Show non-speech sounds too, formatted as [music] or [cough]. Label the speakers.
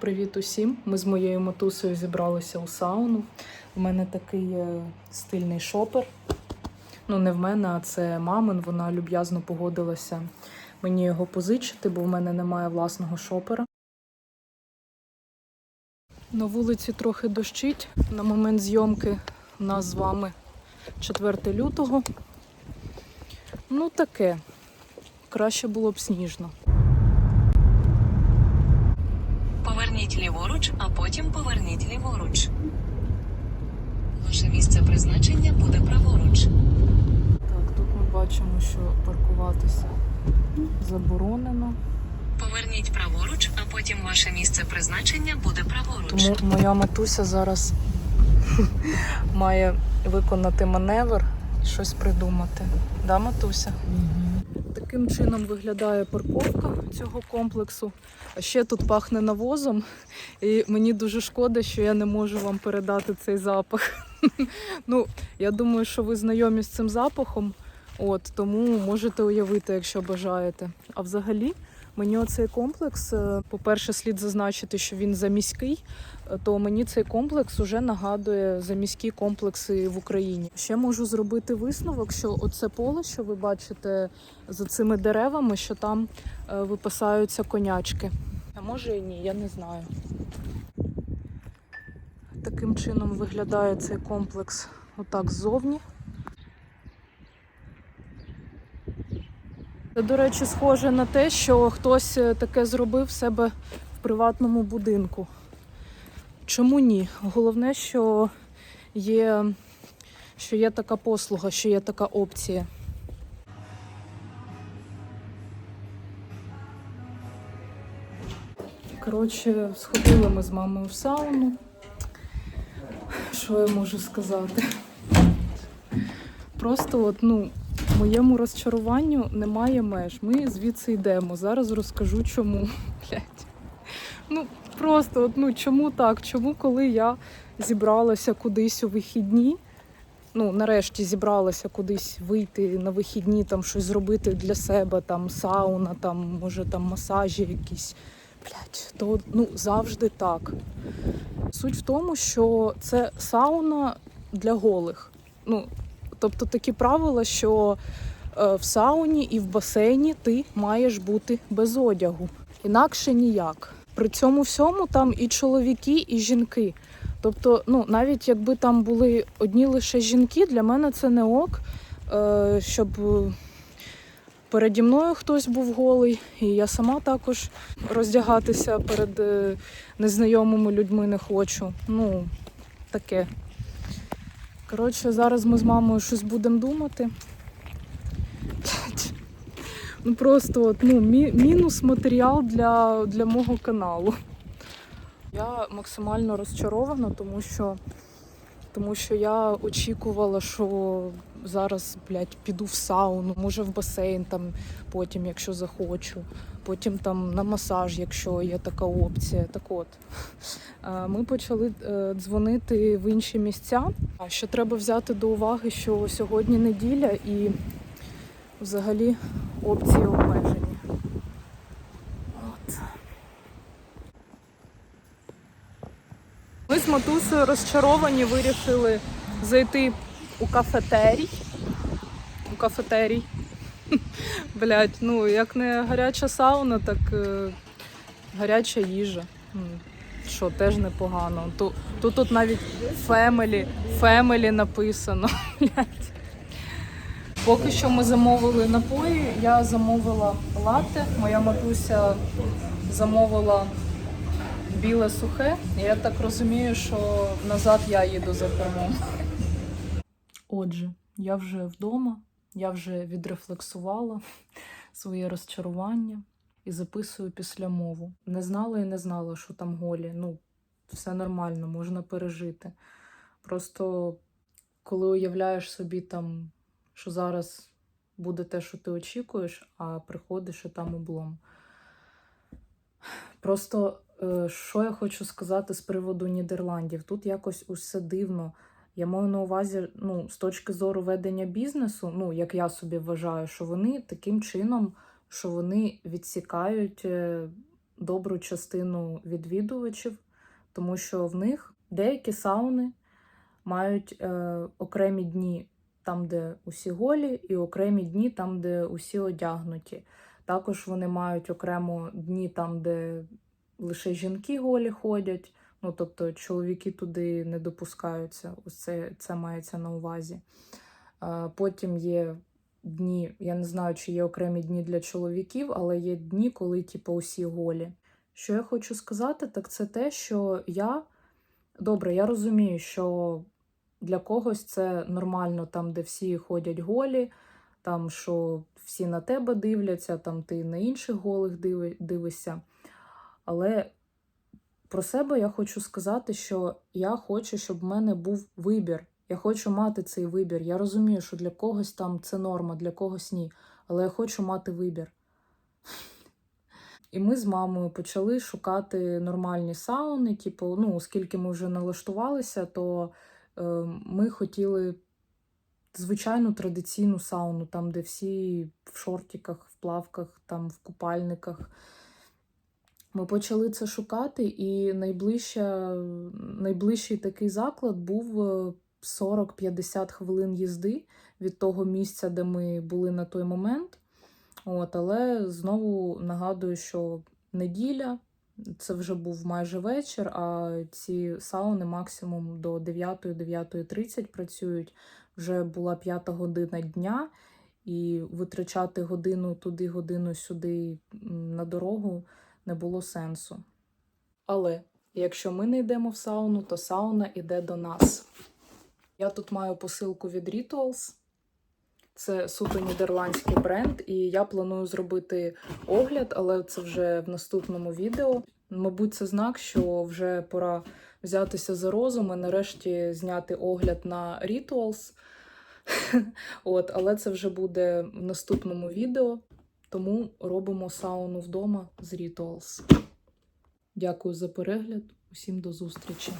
Speaker 1: Привіт усім! Ми з моєю матусею зібралися у сауну. У мене такий е, стильний шопер. Ну, не в мене, а це мамин. Вона люб'язно погодилася мені його позичити, бо в мене немає власного шопера. На вулиці трохи дощить. На момент зйомки у нас з вами 4 лютого. Ну, таке. Краще було б сніжно.
Speaker 2: Поверніть ліворуч, а потім поверніть ліворуч. Ваше місце призначення буде праворуч.
Speaker 1: Так, тут ми бачимо, що паркуватися заборонено.
Speaker 2: Поверніть праворуч, а потім ваше місце призначення буде праворуч.
Speaker 1: Тому моя матуся зараз [laughs] має виконати маневр і щось придумати. Да, матуся? Таким чином виглядає парковка цього комплексу. А ще тут пахне навозом, і мені дуже шкода, що я не можу вам передати цей запах. [laughs] Ну, я думаю, що ви знайомі з цим запахом, от тому можете уявити, якщо бажаєте. А взагалі, мені оцей комплекс, е, по-перше, слід зазначити, що він заміський, е, то мені цей комплекс уже нагадує заміські комплекси в Україні. Ще можу зробити висновок, що оце поле, що ви бачите за цими деревами, що там е, випасаються конячки. А може і ні, я не знаю. Таким чином виглядає цей комплекс отак ззовні. До речі, схоже на те, що хтось е, таке зробив себе в приватному будинку. Чому ні? Головне, що є, що є така послуга, що є така опція. Коротше, сходили ми з мамою в сауну. Що я можу сказати? Просто от, ну, моєму розчаруванню немає меж. Ми звідси йдемо. Зараз розкажу чому. [laughs] Блядь. Ну, просто от, ну, чому так? Чому, коли я зібралася кудись у вихідні? Ну, нарешті зібралася кудись вийти на вихідні, там щось зробити для себе, там сауна, там, може там масажі якісь. Блять, то ну завжди так. Суть в тому, що це сауна для голих. Ну, тобто такі правила, що е, в сауні і в басейні ти маєш бути без одягу. Інакше ніяк. При цьому всьому там і чоловіки, і жінки. Тобто, ну, навіть якби там були одні лише жінки, для мене це не ок, е, щоб е, переді мною хтось був голий, і я сама також роздягатися перед незнайомими людьми не хочу. Ну, таке. Коротше, зараз ми з мамою щось будемо думати. Ну просто от, ну, мі- мінус матеріал для, для мого каналу. Я максимально розчарована, тому що, тому що я очікувала, що зараз, блядь, піду в сауну, може в басейн там потім, якщо захочу, потім там на масаж, якщо є така опція. Так от, ми почали е, дзвонити в інші місця. А що треба взяти до уваги, що сьогодні неділя і взагалі опції обмежені. Ми з матусею розчаровані, вирішили зайти у кафетерій. У кафетерій. [laughs] Блять, ну як не гаряча сауна, так е, гаряча їжа. Що теж непогано. Тут, тут, тут навіть фемелі, фемелі написано. [laughs] Поки що ми замовили напої. Я замовила латте, моя матуся замовила біле сухе. Я так розумію, що назад я їду за кермом. [laughs] Отже, я вже вдома, я вже відрефлексувала [laughs] своє розчарування і записую після мову. Не знала і не знала, що там голі. Ну, все нормально, можна пережити. Просто коли уявляєш собі там, що зараз буде те, що ти очікуєш, а приходиш і там облом. Просто е, що я хочу сказати з приводу Нідерландів? Тут якось усе дивно. Я маю на увазі, ну, з точки зору ведення бізнесу, ну, як я собі вважаю, що вони таким чином, що вони відсікають е, добру частину відвідувачів, тому що в них деякі сауни мають е, окремі дні там, де усі голі, і окремі дні там, де усі одягнуті. Також вони мають окремо дні там, де лише жінки голі ходять. Ну, тобто чоловіки туди не допускаються. Це, це мається на увазі. Потім є дні, я не знаю, чи є окремі дні для чоловіків, але є дні, коли типу, усі голі. Що я хочу сказати, так це те, що я добре, я розумію, що для когось це нормально, там, де всі ходять голі, там що всі на тебе дивляться, там ти на інших голих дивишся. Але про себе я хочу сказати, що я хочу, щоб в мене був вибір. Я хочу мати цей вибір. Я розумію, що для когось там це норма, для когось ні. Але я хочу мати вибір. І ми з мамою почали шукати нормальні сауни. Типу, ну, оскільки ми вже налаштувалися, то е, ми хотіли звичайну традиційну сауну, там, де всі в шортиках, в плавках, там, в купальниках. Ми почали це шукати, і найближча, найближчий такий заклад був е, 40-50 хвилин їзди від того місця, де ми були на той момент. От, але знову нагадую, що неділя це вже був майже вечір, а ці сауни максимум до 9-9.30 працюють. Вже була п'ята година дня, і витрачати годину туди, годину сюди на дорогу не було сенсу. Але якщо ми не йдемо в сауну, то сауна йде до нас. Я тут маю посилку від Rituals. Це суто нідерландський бренд, і я планую зробити огляд, але це вже в наступному відео. Мабуть, це знак, що вже пора взятися за розум і нарешті зняти огляд на Rituals. [laughs] От, але це вже буде в наступному відео. Тому робимо сауну вдома з Rituals. Дякую за перегляд. Усім до зустрічі!